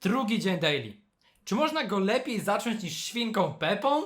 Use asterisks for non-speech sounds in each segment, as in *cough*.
Drugi dzień daily. Czy można go lepiej zacząć niż świnką Pepą?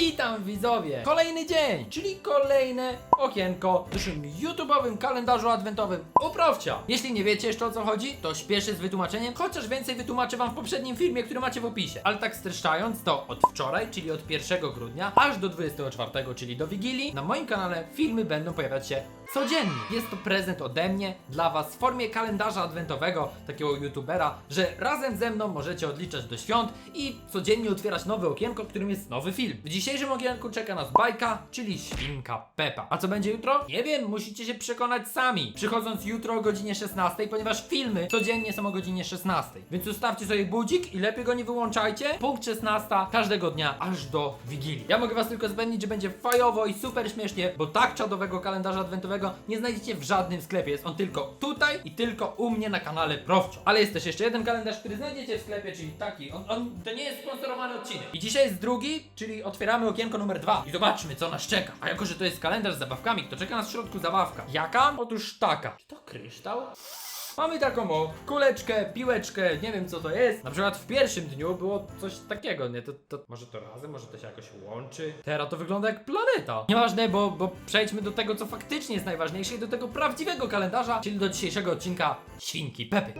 Witam widzowie! Kolejny dzień, czyli kolejne okienko w naszym YouTube'owym kalendarzu adwentowym Uprowcia. Jeśli nie wiecie jeszcze o co chodzi, to śpieszę z wytłumaczeniem, chociaż więcej wytłumaczę wam w poprzednim filmie, który macie w opisie. Ale tak streszczając, to od wczoraj, czyli od 1 grudnia, aż do 24, czyli do Wigilii, na moim kanale filmy będą pojawiać się codziennie. Jest to prezent ode mnie dla was w formie kalendarza adwentowego, takiego youtubera, że razem ze mną możecie odliczać do świąt i codziennie otwierać nowe okienko, w którym jest nowy film. W dzisiejszym okienku czeka nas bajka, czyli świnka Pepa. A co będzie jutro? Nie wiem, musicie się przekonać sami. Przychodząc jutro o godzinie 16, ponieważ filmy codziennie są o godzinie 16. Więc ustawcie sobie budzik i lepiej go nie wyłączajcie. Punkt 16 każdego dnia aż do Wigilii. Ja mogę was tylko zapewnić, że będzie fajowo i super śmiesznie, bo tak czadowego kalendarza adwentowego nie znajdziecie w żadnym sklepie. Jest on tylko tutaj i tylko u mnie na kanale Prowczo. Ale jest też jeszcze jeden kalendarz, który znajdziecie w sklepie, czyli taki. On, on to nie jest sponsorowany odcinek. I dzisiaj jest drugi, czyli otwieramy okienko numer dwa i zobaczmy, co nas czeka. A jako, że to jest kalendarz z zabawkami, to czeka nas w środku zabawka. Jaka? Otóż taka. Czy to kryształ? Mamy taką o kuleczkę, piłeczkę, nie wiem co to jest. Na przykład w pierwszym dniu było coś takiego, nie? To, to może to razem, może to się jakoś łączy. Teraz to wygląda jak planeta. Nieważne, bo, bo przejdźmy do tego, co faktycznie jest najważniejsze i do tego prawdziwego kalendarza, czyli do dzisiejszego odcinka Świnki Pepy.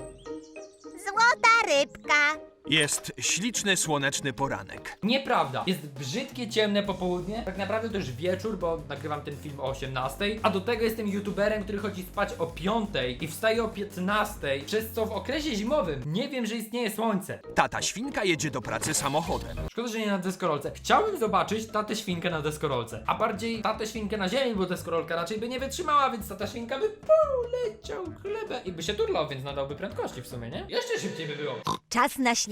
Złota rybka. Jest śliczny, słoneczny poranek. Nieprawda. Jest brzydkie, ciemne popołudnie. Tak naprawdę to już wieczór, bo nagrywam ten film o 18. A do tego jestem youtuberem, który chodzi spać o 5 i wstaje o 15. Przez co w okresie zimowym nie wiem, że istnieje słońce. Tata świnka jedzie do pracy samochodem. Szkoda, że nie na deskorolce. Chciałbym zobaczyć tatę świnkę na deskorolce. A bardziej tatę świnkę na ziemi, bo deskorolka raczej by nie wytrzymała, więc tata świnka by poleciał chlebę i by się turlał, więc nadałby prędkości w sumie, nie? Jeszcze szybciej by było. Czas na śniadanie,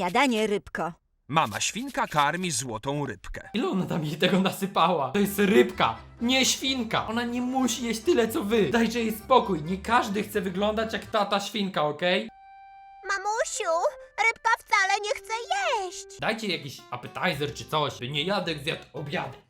rybko. Mama świnka karmi złotą rybkę. Ile ona tam jej tego nasypała? To jest rybka, nie świnka. Ona nie musi jeść tyle co wy. Dajcie jej spokój. Nie każdy chce wyglądać jak tata świnka, okej? Mamusiu, rybka wcale nie chce jeść. Dajcie jakiś appetizer czy coś, by nie jadek zjadł obiadek.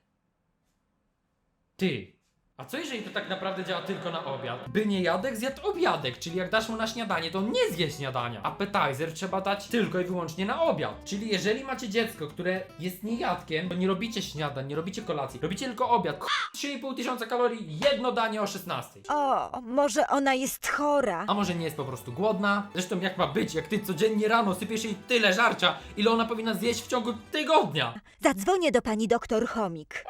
Ty. A co jeżeli to tak naprawdę działa tylko na obiad? By nie jadek zjadł obiadek, czyli jak dasz mu na śniadanie, to on nie zje śniadania. Appetizer trzeba dać tylko i wyłącznie na obiad. Czyli jeżeli macie dziecko, które jest niejadkiem, to nie robicie śniadań, nie robicie kolacji, robicie tylko obiad. 3,5 tysiąca kalorii, jedno danie o 16. O, może ona jest chora. A może nie jest po prostu głodna? Zresztą jak ma być, jak ty codziennie rano sypiesz jej tyle żarcia, ile ona powinna zjeść w ciągu tygodnia? Zadzwonię do pani doktor Chomik.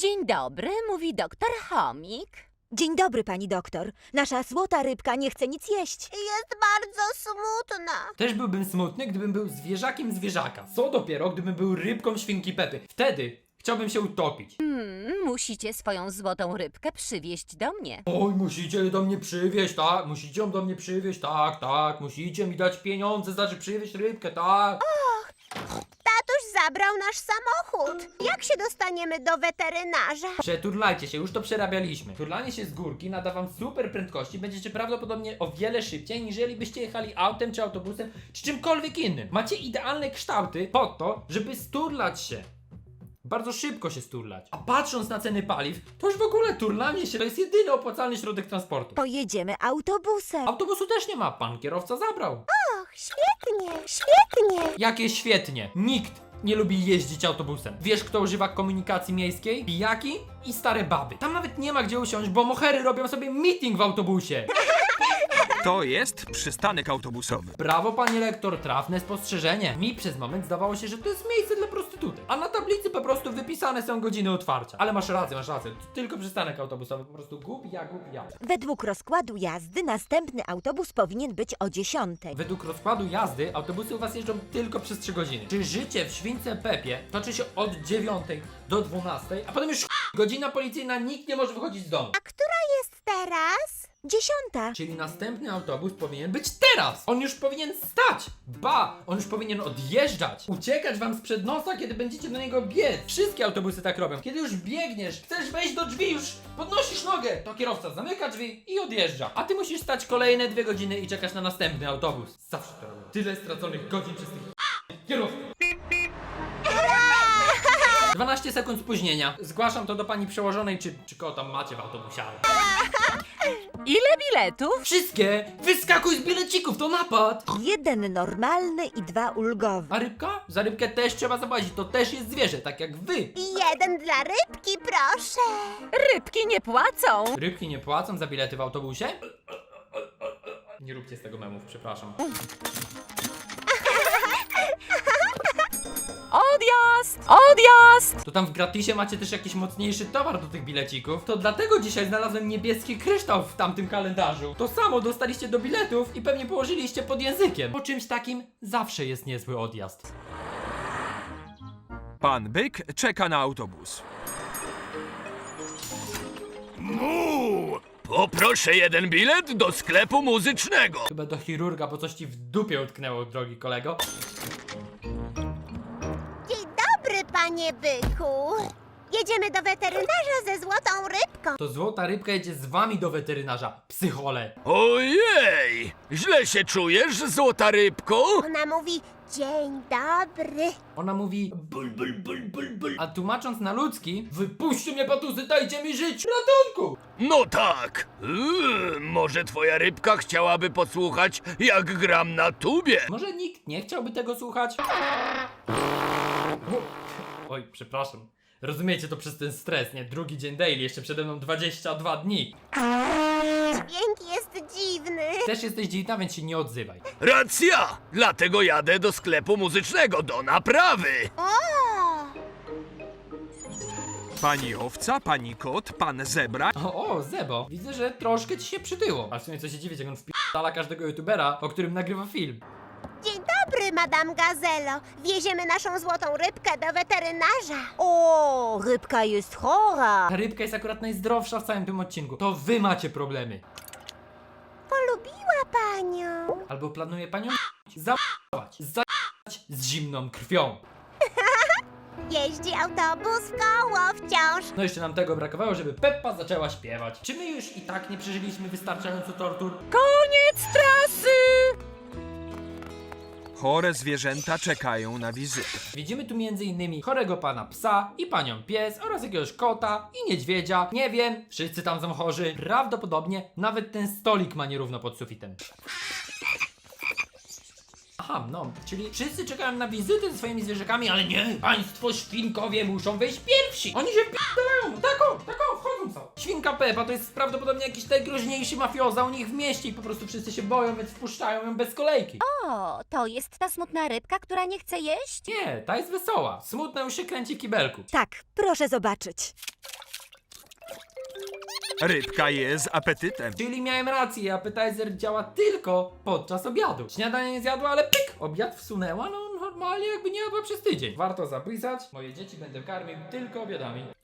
Dzień dobry, mówi doktor Chomik. Dzień dobry, pani doktor. Nasza złota rybka nie chce nic jeść. Jest bardzo smutna. Też byłbym smutny, gdybym był zwierzakiem zwierzaka. Co dopiero, gdybym był rybką świnki Pepy. Wtedy chciałbym się utopić. Hmm, musicie swoją złotą rybkę przywieźć do mnie. Oj, musicie do mnie przywieźć, tak? Musicie ją do mnie przywieźć, tak, tak. Musicie mi dać pieniądze, znaczy przywieźć rybkę, tak. Tatuś zabrał nasz samochód. Jak się dostaniemy do weterynarza? Przeturlajcie się, już to przerabialiśmy. Turlanie się z górki nada wam super prędkości, będziecie prawdopodobnie o wiele szybciej, niżeli byście jechali autem, czy autobusem, czy czymkolwiek innym. Macie idealne kształty po to, żeby sturlać się. Bardzo szybko się sturlać. A patrząc na ceny paliw, to już w ogóle turlanie się to jest jedyny opłacalny środek transportu. Pojedziemy autobusem. Autobusu też nie ma, pan kierowca zabrał. Świetnie, świetnie. Jakie świetnie! Nikt nie lubi jeździć autobusem. Wiesz, kto używa komunikacji miejskiej? Pijaki i stare baby. Tam nawet nie ma gdzie usiąść, bo mohery robią sobie meeting w autobusie. *laughs* To jest przystanek autobusowy. Brawo, panie lektor, trafne spostrzeżenie. Mi przez moment zdawało się, że to jest miejsce dla prostytutek. A na tablicy po prostu wypisane są godziny otwarcia. Ale masz rację, masz rację. Tylko przystanek autobusowy, po prostu głupia, głupia. Według rozkładu jazdy następny autobus powinien być o 10. Według rozkładu jazdy autobusy u was jeżdżą tylko przez 3 godziny. Czy życie w Śwince Pepie toczy się od 9 do 12, a potem już godzina policyjna, nikt nie może wychodzić z domu. A która jest teraz? Dziesiąta. Czyli następny autobus powinien być teraz! On już powinien stać! Ba! On już powinien odjeżdżać! Uciekać wam sprzed nosa, kiedy będziecie do niego biec! Wszystkie autobusy tak robią. Kiedy już biegniesz, chcesz wejść do drzwi, już podnosisz nogę, to kierowca zamyka drzwi i odjeżdża. A ty musisz stać kolejne dwie godziny i czekać na następny autobus. Zawsze to robię. Tyle straconych godzin przez tych kierowców. 12 sekund spóźnienia. Zgłaszam to do pani przełożonej, czy, czy kogo tam macie w autobusie. *laughs* Ile biletów? Wszystkie! Wyskakuj z bilecików, to napad! Jeden normalny i dwa ulgowe. A rybka? Za rybkę też trzeba zapłacić, to też jest zwierzę, tak jak wy. I jeden dla rybki, proszę. Rybki nie płacą. Rybki nie płacą za bilety w autobusie? Nie róbcie z tego memów, przepraszam. Odjazd! Odjazd! To tam w gratisie macie też jakiś mocniejszy towar do tych bilecików. To dlatego dzisiaj znalazłem niebieski kryształ w tamtym kalendarzu. To samo dostaliście do biletów i pewnie położyliście pod językiem. Po czymś takim zawsze jest niezły odjazd. Pan Byk czeka na autobus. Mu! Poproszę jeden bilet do sklepu muzycznego. Chyba do chirurga, bo coś ci w dupie utknęło, drogi kolego. Panie byku. Jedziemy do weterynarza ze złotą rybką. To złota rybka jedzie z wami do weterynarza, psychole. Ojej! Źle się czujesz, złota rybko? Ona mówi, dzień dobry. Ona mówi ból, ból, ból, ból, ból. A tłumacząc na ludzki, wypuśćcie mnie patusy, dajcie mi żyć! Ratunku! No tak. Yy, może twoja rybka chciałaby posłuchać, jak gram na tubie? Może nikt nie chciałby tego słuchać? Oj, przepraszam. Rozumiecie to przez ten stres, nie? Drugi dzień daily, jeszcze przede mną 22 dni. Dźwięk jest dziwny. Też jesteś dziwna, więc się nie odzywaj. Racja! Dlatego jadę do sklepu muzycznego, do naprawy. O! Pani owca, pani kot, pan zebra. O, o, Zebo, widzę, że troszkę ci się przytyło. A w sumie co się dziwić, jak on wpi***ala każdego youtubera, o którym nagrywa film. Dobry, Madame Gazelo. Wieziemy naszą złotą rybkę do weterynarza. O, rybka jest chora. Ta rybka jest akurat najzdrowsza w całym tym odcinku. To wy macie problemy. Polubiła panią. Albo planuje panią za***ać, za***ać z zimną krwią. *laughs* Jeździ autobus koło wciąż. No jeszcze nam tego brakowało, żeby Peppa zaczęła śpiewać. Czy my już i tak nie przeżyliśmy wystarczająco tortur? Koniec trasy! Chore zwierzęta czekają na wizytę. Widzimy tu m.in. chorego pana psa i panią pies oraz jakiegoś kota i niedźwiedzia. Nie wiem, wszyscy tam są chorzy. Prawdopodobnie nawet ten stolik ma nierówno pod sufitem. Aha, no, czyli wszyscy czekają na wizytę ze swoimi zwierzakami, ale nie! Państwo świnkowie muszą wejść pierwsi! Oni się p***lają! Tak o, tak o, wchodzą co? Świnka Pepa to jest prawdopodobnie jakiś najgroźniejszy mafioza u nich w mieście i po prostu wszyscy się boją, więc wpuszczają ją bez kolejki. O, to jest ta smutna rybka, która nie chce jeść? Nie, ta jest wesoła. Smutna już się kręci w kibelku. Tak, proszę zobaczyć. Rybka je z apetytem. Czyli miałem rację, appetizer działa tylko podczas obiadu. Śniadanie nie zjadła, ale pyk! Obiad wsunęła, no normalnie jakby nie jadła przez tydzień. Warto zapisać, moje dzieci będę karmił tylko obiadami.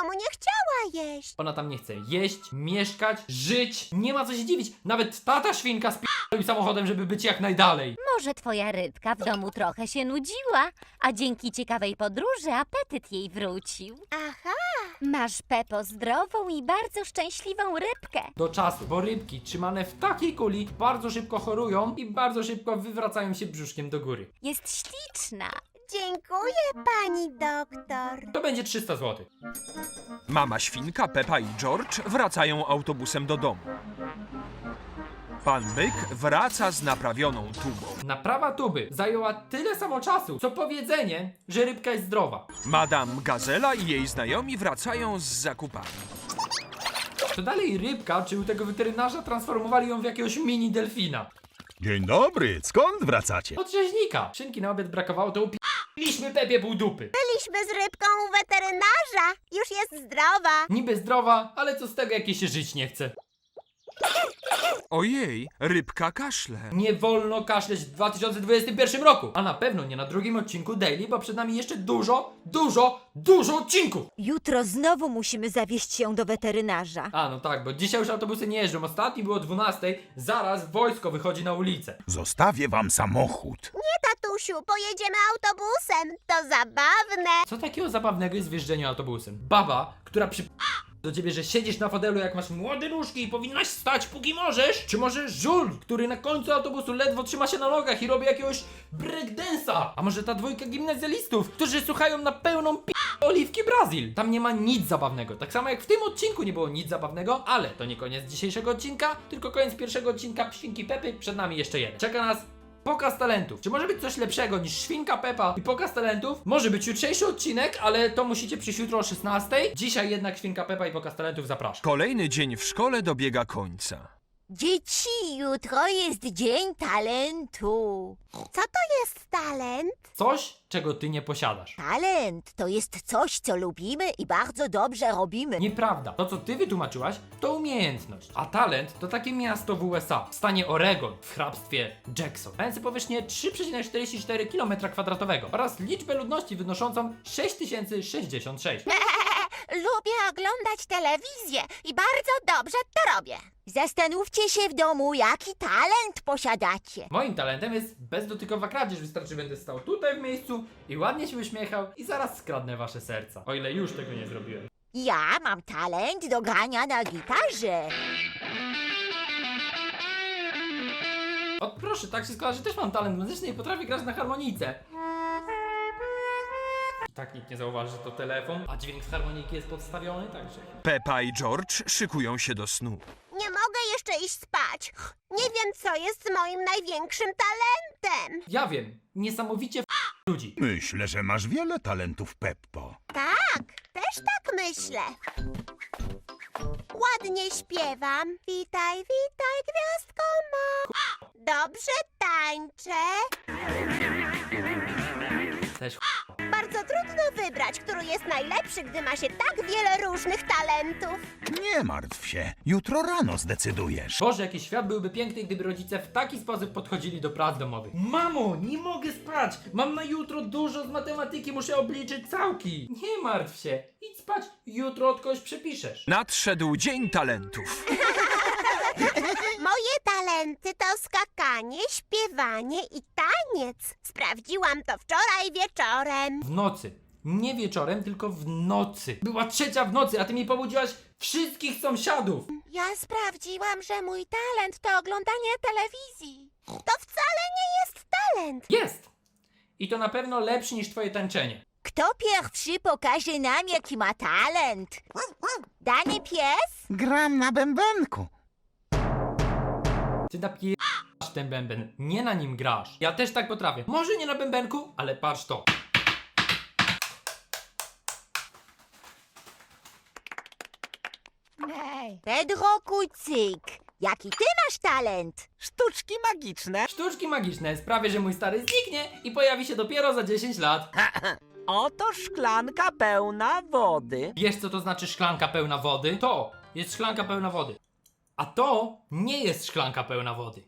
Domu nie chciała jeść. Ona tam nie chce jeść, mieszkać, żyć. Nie ma co się dziwić. Nawet tata świnka spierdolił samochodem, żeby być jak najdalej. Może twoja rybka w domu trochę się nudziła, a dzięki ciekawej podróży apetyt jej wrócił. Aha. Masz, Pepo, zdrową i bardzo szczęśliwą rybkę. Do czasu, bo rybki trzymane w takiej kuli bardzo szybko chorują i bardzo szybko wywracają się brzuszkiem do góry. Jest śliczna. Dziękuję, pani doktor. To będzie 300 zł. Mama świnka, Pepa i George wracają autobusem do domu. Pan Byk wraca z naprawioną tubą. Naprawa tuby zajęła tyle samo czasu, co powiedzenie, że rybka jest zdrowa. Madame Gazela i jej znajomi wracają z zakupami. To dalej rybka, czy u tego weterynarza transformowali ją w jakiegoś mini delfina. Dzień dobry, skąd wracacie? Od rzeźnika. Szynki na obiad brakowało, to upiliśmy Pepie pół dupy. Byliśmy z rybką u weterynarza. Już jest zdrowa. Niby zdrowa, ale co z tego, jak jej się żyć nie chce. Ojej, rybka kaszle. Nie wolno kaszleć w 2021 roku, a na pewno nie na drugim odcinku Daily, bo przed nami jeszcze dużo, dużo, dużo odcinków. Jutro znowu musimy zawieźć ją do weterynarza. A, no tak, bo dzisiaj już autobusy nie jeżdżą. Ostatni było o 12, zaraz wojsko wychodzi na ulicę. Zostawię wam samochód. Tatusiu, pojedziemy autobusem. To zabawne. Co takiego zabawnego jest w jeżdżeniu autobusem? Baba, która przy... do ciebie, że siedzisz na fotelu jak masz młode nóżki i powinnaś stać póki możesz? Czy może żul, który na końcu autobusu ledwo trzyma się na nogach i robi jakiegoś breakdance'a? A może ta dwójka gimnazjalistów, którzy słuchają na pełną p... oliwki Brazil? Tam nie ma nic zabawnego. Tak samo jak w tym odcinku nie było nic zabawnego, ale to nie koniec dzisiejszego odcinka, tylko koniec pierwszego odcinka Świnki Pepy. Przed nami jeszcze jeden. Czeka nas Pokaz talentów. Czy może być coś lepszego niż Świnka Pepa i pokaz talentów? Może być jutrzejszy odcinek, ale to musicie przyjść jutro o 16. Dzisiaj jednak Świnka Pepa i pokaz talentów zapraszam. Kolejny dzień w szkole dobiega końca. Dzieci, jutro jest dzień talentu. Co to jest talent? Coś, czego ty nie posiadasz. Talent to jest coś, co lubimy i bardzo dobrze robimy. Nieprawda. To, co ty wytłumaczyłaś, to umiejętność. A talent to takie miasto w USA, w stanie Oregon, w hrabstwie Jackson, mające powierzchnię 3,44 km2 oraz liczbę ludności wynoszącą 6066. *laughs* Lubię oglądać telewizję i bardzo dobrze to robię. Zastanówcie się w domu, jaki talent posiadacie. Moim talentem jest bezdotykowa kradzież. Wystarczy, że będę stał tutaj w miejscu i ładnie się uśmiechał i zaraz skradnę wasze serca. O ile już tego nie zrobiłem. Ja mam talent do grania na gitarze. O proszę, tak się składa, że też mam talent muzyczny i potrafię grać na harmonijce. I tak nikt nie zauważy, że to telefon, a dźwięk z harmonijki jest podstawiony, także... Pepa i George szykują się do snu. Nie mogę jeszcze iść spać. Nie wiem, co jest moim największym talentem. Ja wiem, niesamowicie f- ludzi. Myślę, że masz wiele talentów, Peppo. Tak, też tak myślę. Ładnie śpiewam. Witaj, witaj, gwiazdko ma. Dobrze tańczę. Też f- Bardzo trudno wybrać, który jest najlepszy, gdy ma się tak wiele różnych talentów. Nie martw się. Jutro rano zdecydujesz. Boże, jaki świat byłby piękny, gdyby rodzice w taki sposób podchodzili do prac domowych. Mamo, nie mogę spać! Mam na jutro dużo z matematyki, muszę obliczyć całki. Nie martw się, idź spać, jutro od kogoś przepiszesz. Nadszedł dzień talentów. *laughs* Moje talenty to skakanie, śpiewanie i taniec. Sprawdziłam to wczoraj wieczorem. W nocy. Nie wieczorem, tylko w nocy. Była trzecia w nocy, a ty mi pobudziłaś wszystkich sąsiadów. Ja sprawdziłam, że mój talent to oglądanie telewizji. To wcale nie jest talent. Jest! I to na pewno lepszy niż twoje tańczenie. Kto pierwszy pokaże nam, jaki ma talent? Dany pies? Gram na bębenku. Ty napierasz ten bęben, nie na nim grasz. Ja też tak potrafię. Może nie na bębenku, ale patrz to. Pedro Kucyk, jaki ty masz talent? Sztuczki magiczne. Sztuczki magiczne sprawię, że mój stary zniknie i pojawi się dopiero za 10 lat. *laughs* Oto szklanka pełna wody. Wiesz co to znaczy szklanka pełna wody? To jest szklanka pełna wody. A to nie jest szklanka pełna wody.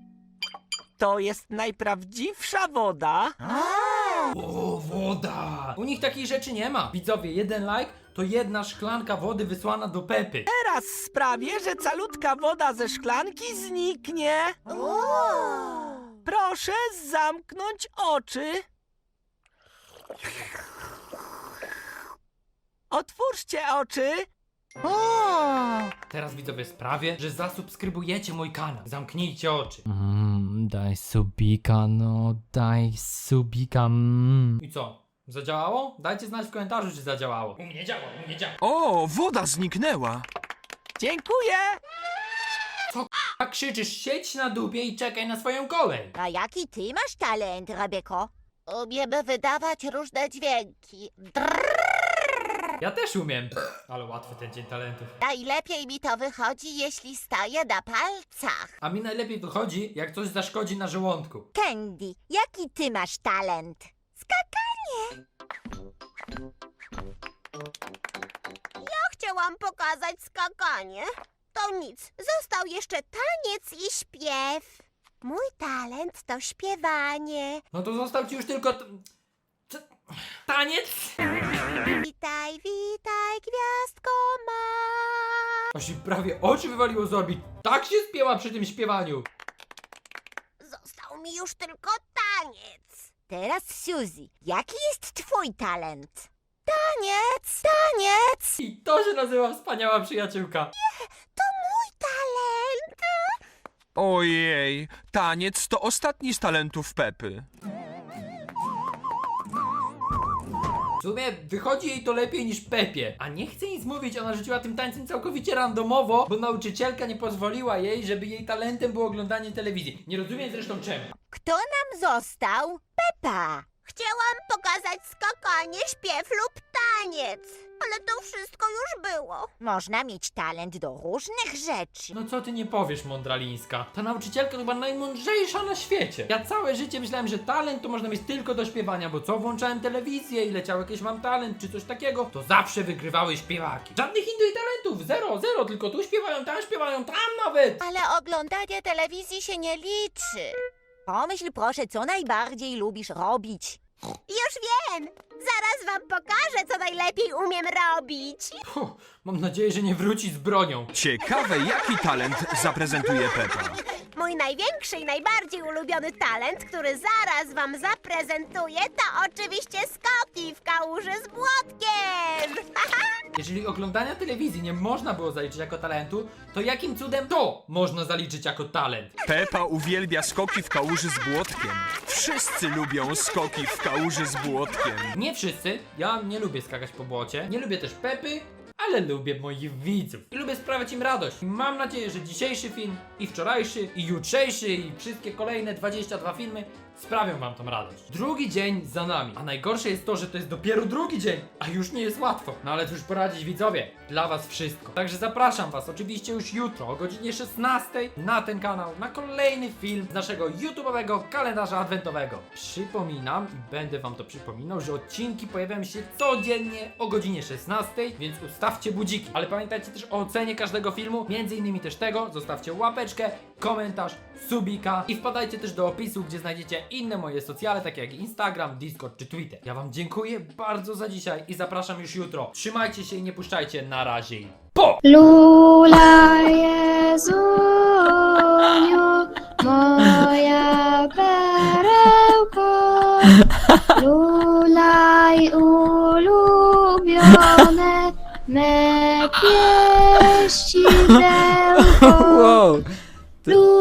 To jest najprawdziwsza woda. O, woda! U nich takich rzeczy nie ma. Widzowie, jeden like to jedna szklanka wody wysłana do Pepy. Teraz sprawię, że calutka woda ze szklanki zniknie. Proszę zamknąć oczy. Otwórzcie oczy. Teraz widzowie sprawię, że zasubskrybujecie mój kanał. Zamknijcie oczy. Mmm, daj subika, no daj subika. Mm. I co? Zadziałało? Dajcie znać w komentarzu, czy zadziałało. U mnie działa, u mnie działa. O, woda zniknęła. Dziękuję. A krzyczysz, siedź na dupie i czekaj na swoją kolej. A jaki ty masz talent, Rebeko? Umiemy wydawać różne dźwięki. Ja też umiem. Ale łatwy ten dzień talentów. Najlepiej mi to wychodzi, jeśli stoję na palcach. A mi najlepiej wychodzi, jak coś zaszkodzi na żołądku. Candy, jaki ty masz talent? Skakanie. Ja chciałam pokazać skakanie. To nic, został jeszcze taniec i śpiew. Mój talent to śpiewanie. No to został ci już tylko... t- Taniec? Witaj, witaj, gwiazdko ma. Aż mi prawie oczy wywaliło z orbit. Tak się spięła przy tym śpiewaniu. Został mi już tylko taniec. Teraz Suzy, jaki jest twój talent? Taniec, taniec! I to się nazywa wspaniała przyjaciółka. To mój talent. Ojej, taniec to ostatni z talentów Pepy. W sumie wychodzi jej to lepiej niż Pepie. A nie chcę nic mówić, ona rzuciła tym tańcem całkowicie randomowo, bo nauczycielka nie pozwoliła jej, żeby jej talentem było oglądanie telewizji. Nie rozumiem zresztą czemu. Kto nam został? Pepa! Chciałam pokazać skakanie, śpiew lub taniec. Ale to wszystko już było. Można mieć talent do różnych rzeczy. No co ty nie powiesz, mądralińska? Ta nauczycielka to chyba najmądrzejsza na świecie. Ja całe życie myślałem, że talent to można mieć tylko do śpiewania, bo co włączałem telewizję i leciał jakieś mam talent czy coś takiego, to zawsze wygrywały śpiewaki. Żadnych innych talentów, zero, zero, tylko tu śpiewają, tam śpiewają, tam nawet. Ale oglądanie telewizji się nie liczy. Pomyśl proszę, co najbardziej lubisz robić. Już wiem. Zaraz wam pokażę, co najlepiej umiem robić. Puh, mam nadzieję, że nie wróci z bronią. Ciekawe, jaki talent zaprezentuje Pepa. Mój największy i najbardziej ulubiony talent, który zaraz wam zaprezentuję, to oczywiście skoki w kałuży z błotkiem. *laughs* Jeżeli oglądania telewizji nie można było zaliczyć jako talentu, to jakim cudem to można zaliczyć jako talent? Pepa uwielbia skoki w kałuży z błotkiem. Wszyscy lubią skoki w kałuży z błotkiem. Nie wszyscy, ja nie lubię skakać po błocie, nie lubię też Pepy, ale lubię moich widzów i lubię sprawiać im radość. I mam nadzieję, że dzisiejszy film, i wczorajszy, i jutrzejszy, i wszystkie kolejne 22 filmy sprawią wam tą radość. Drugi dzień za nami, a najgorsze jest to, że to jest dopiero drugi dzień, a już nie jest łatwo. No ale cóż poradzić widzowie, dla was wszystko. Także zapraszam was oczywiście już jutro o godzinie 16 na ten kanał, na kolejny film z naszego YouTube'owego kalendarza adwentowego. Przypominam i będę wam to przypominał, że odcinki pojawiają się codziennie o godzinie 16, więc ustawcie budziki. Ale pamiętajcie też o ocenie każdego filmu, między innymi też tego, zostawcie łapeczkę, komentarz, subika i wpadajcie też do opisu, gdzie znajdziecie inne moje socjale, takie jak Instagram, Discord czy Twitter. Ja wam dziękuję bardzo za dzisiaj i zapraszam już jutro. Trzymajcie się i nie puszczajcie na razie. i Po! Lula Jezuniu, moja perełko, lulaj ulubione me pieścidełko. *laughs* Lulaj